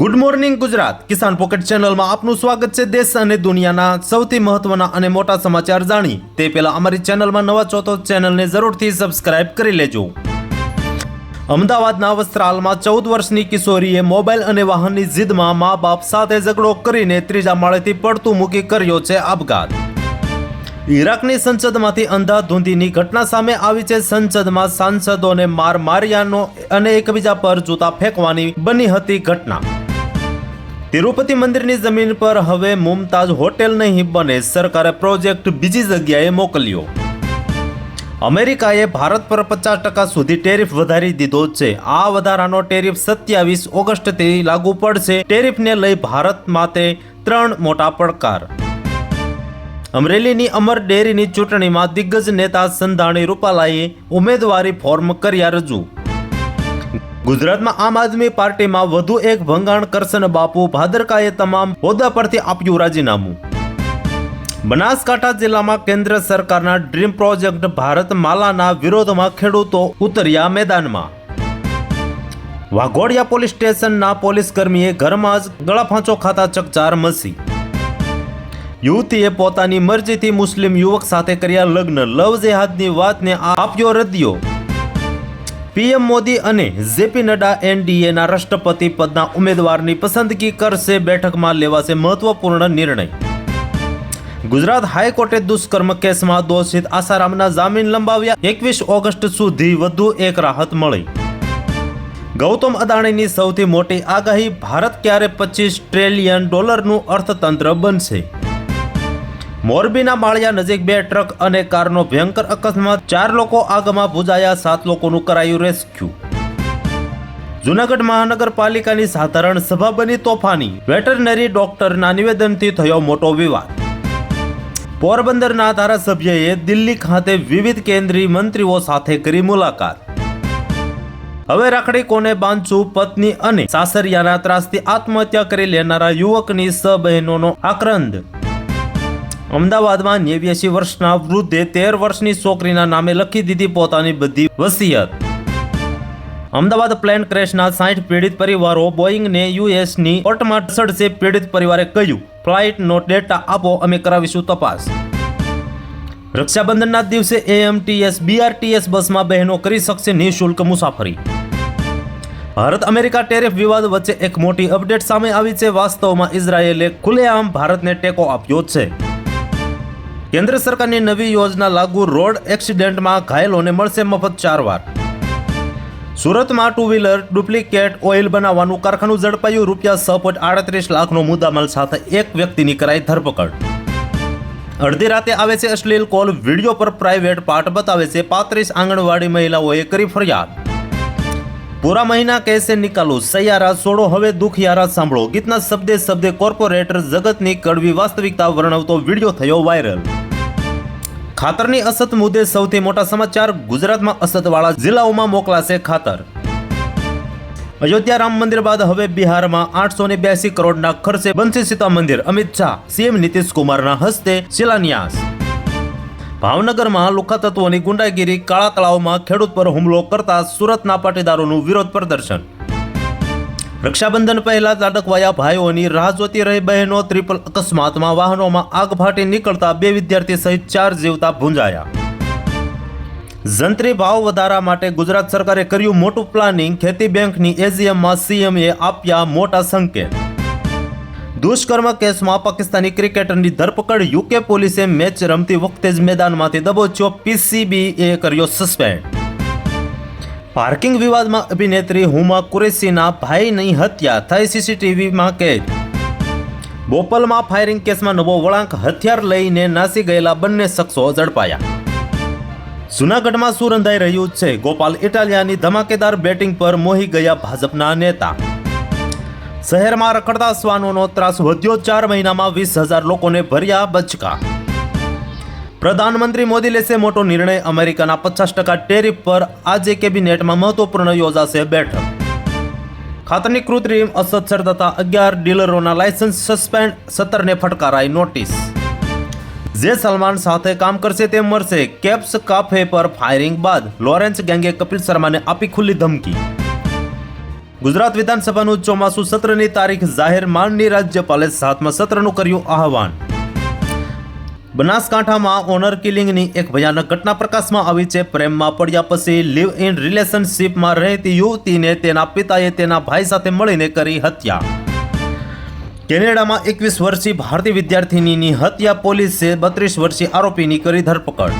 Good morning Gujarat Kisan pocket ચેનલમાં આપનું સ્વાગત છે દેશ અને દુનિયાના સૌથી મહત્વના અને મોટા સમાચાર જાણી. તે પહેલા અમારી ચેનલમાં નવા ચોથો ચેનલને જરૂરથી સબસ્ક્રાઇબ કરી લેજો. અમદાવાદના વસ્ત્રાલમાં ચૌદ વર્ષની કિશોરીએ મોબાઈલ અને વાહનની જીદમાં મા બાપ સાથે ઝઘડો કરીને ત્રીજા માળેથી પડતું મૂકી કર્યો છે આપઘાત. ઈરાકની સંસદમાંથી અંધાધૂંધીની ઘટના સામે આવી છે. સંસદમાં સાંસદોને માર માર્યાનો અને એકબીજા પર જૂતા ફેંકવાની બની હતી ઘટના. તિરુપતિ મંદિરની જમીન પર હવે મુમતાજ હોટેલ નહીં બને, સરકારે પ્રોજેક્ટ બીજી જગ્યાએ મોકલ્યો. અમેરિકાએ ભારત પર પચાસ ટકા સુધી ટેરિફ વધારી દીધો છે. આ વધારાનો ટેરિફ સત્યાવીસ ઓગસ્ટથી લાગુ પડશે. ટેરિફને લઈ ભારત માટે ત્રણ મોટા પડકાર. અમરેલીની અમર ડેરીની ચૂંટણીમાં દિગ્ગજ નેતા સંધાણી રૂપાલાએ ઉમેદવારી ફોર્મ કર્યા રજૂ. ગુજરાતમાં આમ આદમી પાર્ટીમાં વધુ એક ભંગાણ કરશન બાપુ? ભાદરકાએ તમામ હોદ્દા પરથી આપ્યું રાજીનામું. બનાસકાંઠા જિલ્લામાં કેન્દ્ર સરકારના ડ્રીમ પ્રોજેક્ટ ભારત માલાના વિરોધમાં ખેડૂતો ઉતર્યા મેદાનમાં. વાઘોડિયા પોલીસ સ્ટેશનના પોલીસ કર્મીએ ઘરમાં જ ગળાફાંચો ખાતા ચકચાર મસી યુવતીએ પોતાની મરજીથી મુસ્લિમ યુવક સાથે કર્યા લગ્ન. લવ જેહાદની વાતને આપ્યો રદિયો. પીએમ મોદી અને જેપી નડ્ડા એનડીએના રાષ્ટ્રપતિ પદના ઉમેદવારની પસંદગી કરશે, બેઠકમાં લેવાશે મહત્વપૂર્ણ નિર્ણય. ગુજરાત હાઈકોર્ટે દુષ્કર્મ કેસમાં દોષિત આસારામના જામીન લંબાવ્યા. એકવીસ ઓગસ્ટ સુધી વધુ એક રાહત મળી. ગૌતમ અદાણીની સૌથી મોટી આગાહી, ભારત ક્યારે પચીસ ટ્રિલિયન ડોલરનું અર્થતંત્ર બનશે? મોરબીના માળિયા નજીક બે ટ્રક અને કારનો ભયંકર અકસ્માત. ચાર લોકો આગમાં ભૂજાયા, સાત લોકોનું કરાયું રેસ્ક્યુ. જુનાગઢ મહાનગરપાલિકાની સાધારણ સભા બની તોફાની. વેટરનરી ડોક્ટરના નિવેદનથી થયો મોટો વિવાદ. પોરબંદરના ધારાસભ્યએ દિલ્હી ખાતે વિવિધ કેન્દ્રીય મંત્રીઓ સાથે કરી મુલાકાત. હવે રાખડી કોને બાંધશું પત્ની અને સાસરિયાના ત્રાસથી આત્મહત્યા કરી લેનારા યુવકની સ બહેનોનો આક્રંદ. અમદાવાદમાં નેવ્યાસી વર્ષના વૃદ્ધે તેર વર્ષની છોકરીના નામે લખી દીધી પોતાની બધી વસિયત. અમદાવાદ પ્લેન ક્રેશના સાઠ પીડિત પરિવારો બોઈંગને યુએસની કોર્ટમાં ઢસડશે પીડિત પરિવારે કહ્યું, ફ્લાઇટનો ડેટા આપો, અમે કરાવીશું તપાસ. રક્ષાબંધનના દિવસે એએમટીએસ, બીઆરટીએસ બસમાં બહેનો કરી શકશે નિઃશુલ્ક મુસાફરી. ભારત અમેરિકા ટેરિફ વિવાદ વચ્ચે એક મોટી અપડેટ સામે આવી છે. વાસ્તવમાં ઇઝરાયેલે ખુલ્લેઆમ ભારતને ટેકો આપ્યો છે. કેન્દ્ર સરકારની નવી યોજના લાગુ રોડ એક્સિડન્ટમાં ઘાયલોને મળશે મફત સારવાર સુરતમાં ટુ વ્હીલર ડુપ્લિકેટ ઓઇલ બનાવવાનું કારખાનું ઝડપાયું. રૂપિયા છ પોઈન્ટ આડત્રીસ લાખનો મુદ્દામાલ સાથે એક વ્યક્તિની કરાઈ ધરપકડ. અડધી રાતે આવે છે અશ્લીલ કોલ. વીડિયો પર પ્રાઇવેટ પાર્ટ બતાવે છે પાંત્રીસ આંગણવાડી મહિલાઓએ કરી ફરિયાદ. પૂરા મહિના કેસે નિકાલો. સૈયારા છોડો, હવે દુખિયારા સાંભળો. ગીતના શબ્દે શબ્દે કોર્પોરેટર જગતની કડવી વાસ્તવિકતા વર્ણવતો વીડિયો થયો વાયરલ. ખાતરની અસત મુદ્દે સૌથી મોટા સમાચાર ગુજરાતમાં અસતવાળા જિલ્લાઓમાં મોકલાશે ખાતર. અયોધ્યા રામ મંદિર બાદ હવે બિહારમાં આઠસો ને બ્યાસી કરોડના ખર્ચે બનશે સીતા મંદિર. અમિત શાહ, સીએમ નીતિશ કુમારના હસ્તે શિલાન્યાસ. ભાવનગરમાં લુખા ગુંડાગીરી, કાળા તળાવમાં ખેડૂત પર હુમલો કરતા સુરતના પાટીદારોનું વિરોધ પ્રદર્શન. રક્ષાબંધન પહેલા લાડકવાયા ભાઈઓની રાહ જોતી રહી બહેનો ત્રિપલ અકસ્માતમાં વાહનોમાં આગ ફાટી નીકળતા બે વિદ્યાર્થી સહિત ચાર જીવતા ભૂંજાયા. જંત્રી ભાવ વધારા માટે ગુજરાત સરકારે કર્યું મોટું પ્લાનિંગ. ખેતી બેંકની એજીએમમાં સીએમએ આપ્યા મોટા સંકેત. દુષ્કર્મ કેસમાં પાકિસ્તાની ક્રિકેટરની ધરપકડ. યુકે પોલીસે મેચ રમતી વખતે જ મેદાનમાંથી દબોચ્યો. પીસીબીએ કર્યો સસ્પેન્ડ. પાર્કિંગ વિવાદમાં અભિનેત્રી હુમા કુરેશીના ભાઈની હત્યા થઈ સીસીટીવીમાં કેદ. બોપલમાં ફાયરિંગ કેસમાં નવો વળાંક હથિયાર લઈને નાસી ગયેલા બંને શખ્સો ઝડપાયા. જુનાગઢમાં શું રંધાઈ રહ્યું છે? ગોપાલ ઇટાલિયાની ધમાકેદાર બેટિંગ પર મોહી ગયા ભાજપના નેતા. શહેરમાં રખડતા શ્વાનોનો ત્રાસ વધ્યો, ચાર મહિનામાં વીસ હજાર લોકોને ભર્યા બચકા. પ્રધાનમંત્રી મોદી લેશે મોટો નિર્ણય. અમેરિકાના પચાસ ટકા ટેરિફ પર આજે કેબિનેટમાં મહત્વપૂર્ણ યોજાશે બેઠક. ખાતરની કૃત્રિમ અસત્સર તથા અગિયાર ડીલરોના લાયસન્સ સસ્પેન્ડ, સત્તરને ફટકારાઈ નોટિસ. જે સલમાન સાથે કામ કરશે તે મળશે. કેપ્સ કાફે પર ફાયરિંગ બાદ લોરેન્સ ગેંગે કપિલ શર્માને આપી ખુલ્લી ધમકી. ગુજરાત વિધાનસભાનું ચોમાસું સત્રની તારીખ જાહેર માનની રાજ્યપાલે સાતમા સત્રનું કર્યું આહવાન. બનાસકાંઠામાં ઓનર કિલિંગની એક ભયાનક ઘટના પ્રકાશમાં આવી છે. પ્રેમમાં પડ્યા પછી લિવ ઇન રિલેશનશિપમાં રહેતી યુવતીને તેના પિતાએ તેના ભાઈ સાથે મળીને કરી હત્યા. કેનેડામાં એકવીસ વર્ષીય ભારતીય વિદ્યાર્થિનીની હત્યા પોલીસે બત્રીસ વર્ષીય આરોપીની કરી ધરપકડ.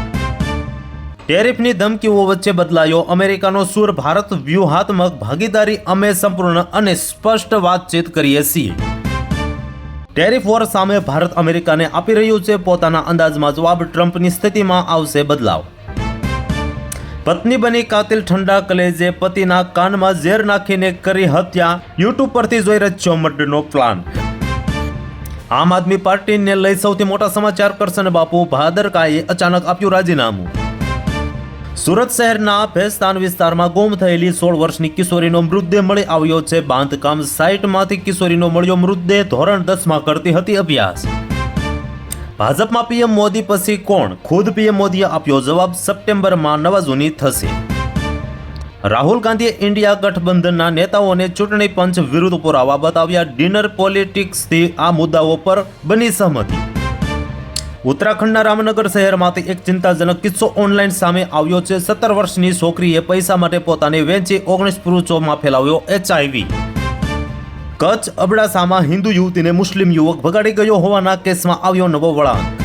ટેરિફની ધમકીઓ વચ્ચે બદલાયો અમેરિકાનો સૂર. ભારત વ્યૂહાત્મક ભાગીદારી. અમે સંપૂર્ણ અને સ્પષ્ટ વાતચીત કરીએ છીએ. ટેરિફ વોર સામે ભારત અમેરિકાને આપી રહ્યું છે પોતાના અંદાજમાં જવાબ. ટ્રમ્પની સ્થિતિમાં આવશે બદલાવ. પત્ની બની કાતિલ ઠંડા કલેજે પતિના કાનમાં ઝેર નાખીને કરી હત્યા. યુટ્યુબ પરથી જોઈ રચ્યો મર્ડરનો પ્લાન આમ આદમી પાર્ટીને લઈ સૌથી મોટા સમાચાર કરશે બાપુ ભાદરકાએ અચાનક આપ્યું રાજીનામું. સુરત શહેરના ભેસ્તાન વિસ્તારમાં ગુમ થયેલી સોળ વર્ષની કિશોરીનો મૃતદેહ મળી આવ્યો છે. બાંધકામ સાઇટમાંથી કિશોરીનો મળ્યો મૃતદેહ ધોરણ દસમાં કરતી હતી અભ્યાસ. ભાજપમાં પીએમ મોદી પછી કોણ? ખુદ પીએમ મોદીએ આપ્યો જવાબ સપ્ટેમ્બરમાં નવા જૂની થશે. રાહુલ ગાંધીએ ઇન્ડિયા ગઠબંધનના નેતાઓને ચૂંટણી પંચ વિરુદ્ધ પુરાવા બતાવ્યા. ડિનર પોલિટિક્સથી આ મુદ્દાઓ પર બની સહમતિ. ઉત્તરાખંડના રામનગર શહેરમાંથી એક ચિંતાજનક કિસ્સો ઓનલાઈન સામે આવ્યો છે. સત્તર વર્ષની છોકરીએ પૈસા માટે પોતાને વેચી ઓગણીસ પુરુષોમાં ફેલાવ્યો એચઆઈવી. કચ્છ અબડાસામાં હિન્દુ યુવતીને મુસ્લિમ યુવક ભગાડી ગયો હોવાના કેસમાં આવ્યો નવો વળાંક.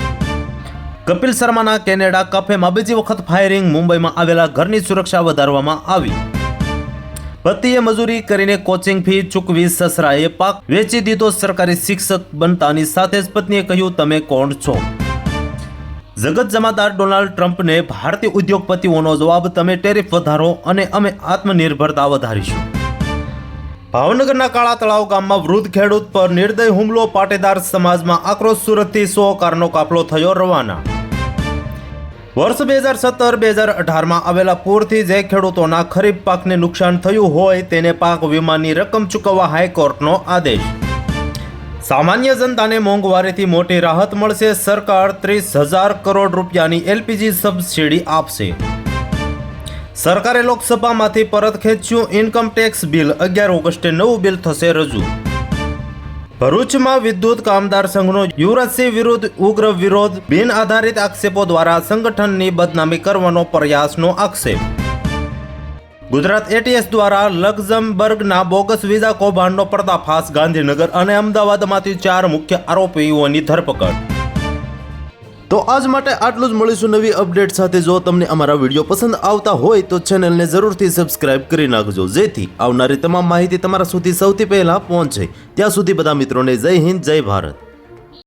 કપિલ શર્માના કેનેડા કફેમાં બીજી વખત ફાયરિંગ, મુંબઈમાં આવેલા ઘરની સુરક્ષા વધારવામાં આવી. પતિએ મજૂરી કરીને કોચિંગ ફી ચૂકવી સસરાએ પાક વેચી દીધો. સરકારી શિક્ષક બનતાની સાથે જ પત્નીએ કહ્યું, તમે કોણ છો? જગત જમાદાર ડોનાલ્ડ ટ્રમ્પને ભારતીય ઉદ્યોગપતિઓનો જવાબ, તમે ટેરિફ વધારો અને અમે આત્મનિર્ભરતા વધારીશું. ભાવનગરના કાળા તળાવ ગામમાં વૃદ્ધ ખેડૂત પર નિર્દય હુમલો, પાટીદાર સમાજમાં આક્રોશ સુરતથી સો કારનો કાફલો થયો રવાના. વર્ષ બે હજાર સત્તર, બે હજાર અઢારમાં આવેલા પૂરથી જે ખેડૂતોના ખરીફ પાકને નુકસાન થયું હોય તેને પાક વીમાની રકમ ચૂકવવા હાઈકોર્ટનો આદેશ. સામાન્ય જનતાને મોંઘવારીથી મોટી રાહત મળશે. સરકાર ત્રીસ હજાર કરોડ રૂપિયાની એલપીજી સબસિડી આપશે. સરકારે લોકસભામાંથી પરત ખેંચ્યું ઇન્કમ ટેક્સ બિલ. અગિયાર ઓગસ્ટે નવું બિલ થશે રજૂ. ભરૂચમાં વિદ્યુત કામદાર સંઘનો યુવરાજસિંહ વિરુદ્ધ ઉગ્ર વિરોધ. બિન આધારિત આક્ષેપો દ્વારા સંગઠનની બદનામી કરવાનો પ્રયાસનો આક્ષેપ. ગુજરાત એટીએસ દ્વારા લક્ઝમબર્ગના બોગસ વિઝા કૌભાંડનો પર્દાફાશ. ગાંધીનગર અને અમદાવાદમાંથી ચાર મુખ્ય આરોપીઓની ધરપકડ. તો આજ માટે આટલું જ મળીશું નવી અપડેટ સાથે. જો તમને અમારા વીડિયો પસંદ આવતા હોય તો ચેનલને જરૂરથી સબસ્ક્રાઇબ કરી નાખજો. જેથી આવનારી તમામ માહિતી તમારા સુધી સૌથી પહેલાં પહોંચે. ત્યાં સુધી બધા મિત્રોને જય હિન્દ, જય ભારત.